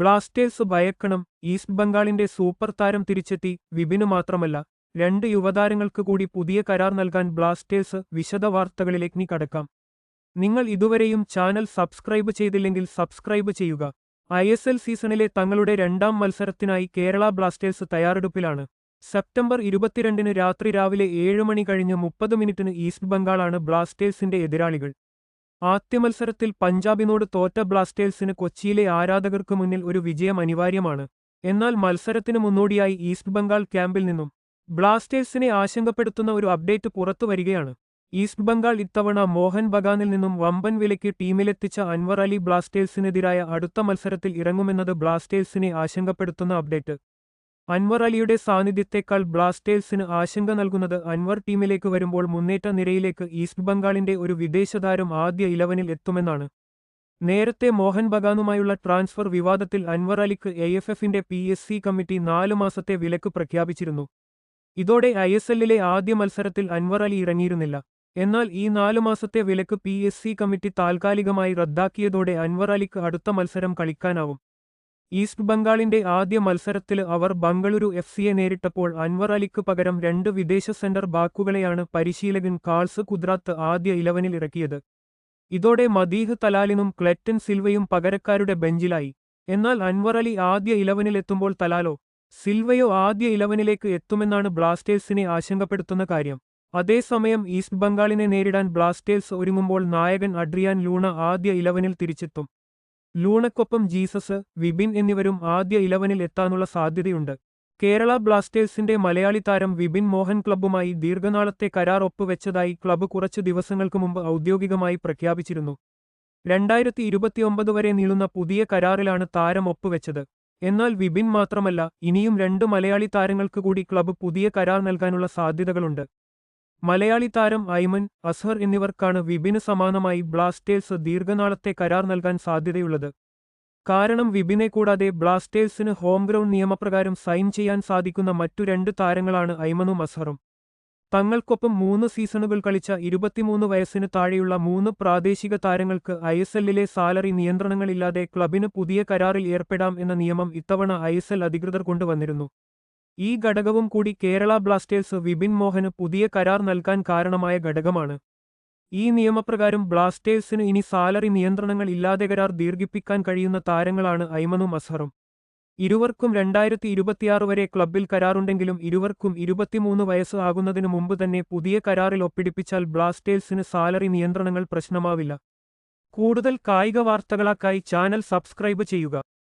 Blasters ഭയക്കണം East ബംഗാളിന്റെ super താരം തിരിച്ചെത്തി വിപിന് മാത്രമല്ല രണ്ട് യുവതാരങ്ങൾക്ക് കൂടി പുതിയ കരാർ നൽകാൻ ബ്ലാസ്റ്റേഴ്സ് വിശദ വാർത്തകളിലേക്ക് കടക്കാം. നിങ്ങൾ ഇതുവരെയും ചാനൽ സബ്സ്ക്രൈബ് ചെയ്തില്ലെങ്കിൽ സബ്സ്ക്രൈബ് ചെയ്യുക. ഐ എസ് എൽ സീസണിലെ തങ്ങളുടെ രണ്ടാം മത്സരത്തിനായി കേരള ബ്ലാസ്റ്റേഴ്സ് തയ്യാറെടുപ്പിലാണ്. സെപ്റ്റംബർ ഇരുപത്തിരണ്ടിന് രാത്രി രാവിലെ ഏഴ് മണി കഴിഞ്ഞ് മുപ്പത് മിനിറ്റിന് ഈസ്റ്റ് ബംഗാളാണ് ബ്ലാസ്റ്റേഴ്സിന്റെ എതിരാളികൾ. ആദ്യ മത്സരത്തിൽ പഞ്ചാബിനോട് തോറ്റ ബ്ലാസ്റ്റേഴ്സിന് കൊച്ചിയിലെ ആരാധകർക്ക് മുന്നിൽ ഒരു വിജയം അനിവാര്യമാണ്. എന്നാൽ മത്സരത്തിന് മുന്നോടിയായി ഈസ്റ്റ് ബംഗാൾ ക്യാമ്പിൽ നിന്നും ബ്ലാസ്റ്റേഴ്സിനെ ആശങ്കപ്പെടുത്തുന്ന ഒരു അപ്ഡേറ്റ് പുറത്തു വരികയാണ്. ഈസ്റ്റ് ബംഗാൾ ഇത്തവണ മോഹൻ ബഗാനിൽ നിന്നും വമ്പൻ വിലയ്ക്ക് ടീമിലെത്തിച്ച അൻവർ അലി ബ്ലാസ്റ്റേഴ്സിനെതിരായ അടുത്ത മത്സരത്തിൽ ഇറങ്ങുമെന്നത് ബ്ലാസ്റ്റേഴ്സിനെ ആശങ്കപ്പെടുത്തുന്ന അപ്ഡേറ്റ്. അൻവർ അലിയുടെ സാന്നിധ്യത്തെക്കാൾ ബ്ലാസ്റ്റേഴ്സിന് ആശങ്ക നൽകുന്നത് അൻവർ ടീമിലേക്ക് വരുമ്പോൾ മുന്നേറ്റ നിരയിലേക്ക് ഈസ്റ്റ് ബംഗാളിന്റെ ഒരു വിദേശതാരം ആദ്യ ഇലവനിൽ എത്തുമെന്നാണ്. നേരത്തെ മോഹൻ ബഗാനുമായുള്ള ട്രാൻസ്ഫർ വിവാദത്തിൽ അൻവർ അലിക്ക് എ എഫ് എഫിന്റെ പി എസ് സി കമ്മിറ്റി നാലു മാസത്തെ വിലക്ക് പ്രഖ്യാപിച്ചിരുന്നു. ഇതോടെ ഐ എസ് എല്ലിലെ ആദ്യ മത്സരത്തിൽ അൻവർ അലി ഇറങ്ങിയിരുന്നില്ല. എന്നാൽ ഈ നാലു മാസത്തെ വിലക്ക് പി എസ് സി കമ്മിറ്റി താൽക്കാലികമായി റദ്ദാക്കിയതോടെ അൻവർ അലിക്ക് അടുത്ത മത്സരം കളിക്കാനാവും. ഈസ്റ്റ് ബംഗാളിന്റെ ആദ്യ മത്സരത്തിൽ അവർ ബംഗളൂരു എഫ് സിയെ നേരിട്ടപ്പോൾ അൻവർ അലിക്ക് പകരം രണ്ട് വിദേശ സെന്റർ ബാക്കുകളെയാണ് പരിശീലകൻ കാൾസ് കുദ്രാത്ത് ആദ്യ ഇലവനിൽ ഇറക്കിയത്. ഇതോടെ മദീഹ് തലാലിനും ക്ലെറ്റൻ സിൽവയും പകരക്കാരുടെ ബെഞ്ചിലായി. എന്നാൽ അൻവർ അലി ആദ്യ ഇലവനിലെത്തുമ്പോൾ തലാലോ സിൽവയോ ആദ്യ ഇലവനിലേക്ക് എത്തുമെന്നാണ് ബ്ലാസ്റ്റേഴ്സിനെ ആശങ്കപ്പെടുത്തുന്ന കാര്യം. അതേസമയം ഈസ്റ്റ് ബംഗാളിനെ നേരിടാൻ ബ്ലാസ്റ്റേഴ്സ് ഒരുങ്ങുമ്പോൾ നായകൻ അഡ്രിയാൻ ലൂണ ആദ്യ ഇലവനിൽ തിരിച്ചെത്തും. ലൂണക്കൊപ്പം ജീസസ് വിബിൻ എന്നിവരും ആദ്യ ഇലവനിൽ എത്താനുള്ള സാധ്യതയുണ്ട്. കേരള ബ്ലാസ്റ്റേഴ്സിന്റെ മലയാളി താരം വിബിൻ മോഹൻ ക്ലബ്ബുമായി ദീർഘനാളത്തെ കരാർ ഒപ്പുവെച്ചതായി ക്ലബ്ബ് കുറച്ചു ദിവസങ്ങൾക്ക് മുമ്പ് ഔദ്യോഗികമായി പ്രഖ്യാപിച്ചിരുന്നു. രണ്ടായിരത്തി ഇരുപത്തിയൊമ്പത് വരെ നീളുന്ന പുതിയ കരാറിലാണ് താരം ഒപ്പുവെച്ചത്. എന്നാൽ വിബിൻ മാത്രമല്ല ഇനിയും രണ്ട് മലയാളി താരങ്ങൾക്ക് കൂടി ക്ലബ്ബ് പുതിയ കരാർ നൽകാനുള്ള സാധ്യതകളുണ്ട്. മലയാളി താരം ഐമൻ അസ്ഹർ എന്നിവർക്കാണ് വിപിന് സമാനമായി ബ്ലാസ്റ്റേഴ്സ് ദീർഘനാളത്തെ കരാർ നൽകാൻ സാധ്യതയുള്ളത്. കാരണം വിപിനെ കൂടാതെ ബ്ലാസ്റ്റേഴ്സിന് ഹോം ഗ്രൗണ്ട് നിയമപ്രകാരം സൈൻ ചെയ്യാൻ സാധിക്കുന്ന മറ്റു രണ്ട് താരങ്ങളാണ് ഐമനും അസ്ഹറും. തങ്ങൾക്കൊപ്പം മൂന്ന് സീസണുകൾ കളിച്ച ഇരുപത്തിമൂന്ന് വയസ്സിന് താഴെയുള്ള മൂന്ന് പ്രാദേശിക താരങ്ങൾക്ക് ഐ എസ് എല്ലിലെ സാലറി നിയന്ത്രണങ്ങളില്ലാതെ ക്ലബിന് പുതിയ കരാറിൽ ഏർപ്പെടാം എന്ന നിയമം ഇത്തവണ ഐ എസ് എൽ അധികൃതർ കൊണ്ടുവന്നിരുന്നു. ഈ ഘടകവും കൂടി കേരള ബ്ലാസ്റ്റേഴ്സ് വിപിൻ മോഹന് പുതിയ കരാർ നൽകാൻ കാരണമായ ഘടകമാണ്. ഈ നിയമപ്രകാരം ബ്ലാസ്റ്റേഴ്സിന് ഇനി സാലറി നിയന്ത്രണങ്ങൾ ഇല്ലാതെ കരാർ ദീർഘിപ്പിക്കാൻ കഴിയുന്ന താരങ്ങളാണ് ഐമനും അസ്ഹറും. ഇരുവർക്കും രണ്ടായിരത്തി ഇരുപത്തിയാറ് വരെ ക്ലബ്ബിൽ കരാറുണ്ടെങ്കിലും ഇരുവർക്കും ഇരുപത്തിമൂന്ന് വയസ്സ് ആകുന്നതിനു മുമ്പ് തന്നെ പുതിയ കരാറിൽ ഒപ്പിടിപ്പിച്ചാൽ ബ്ലാസ്റ്റേഴ്സിന് സാലറി നിയന്ത്രണങ്ങൾ പ്രശ്നമാവില്ല. കൂടുതൽ കായിക വാർത്തകളാക്കായി ചാനൽ സബ്സ്ക്രൈബ് ചെയ്യുക.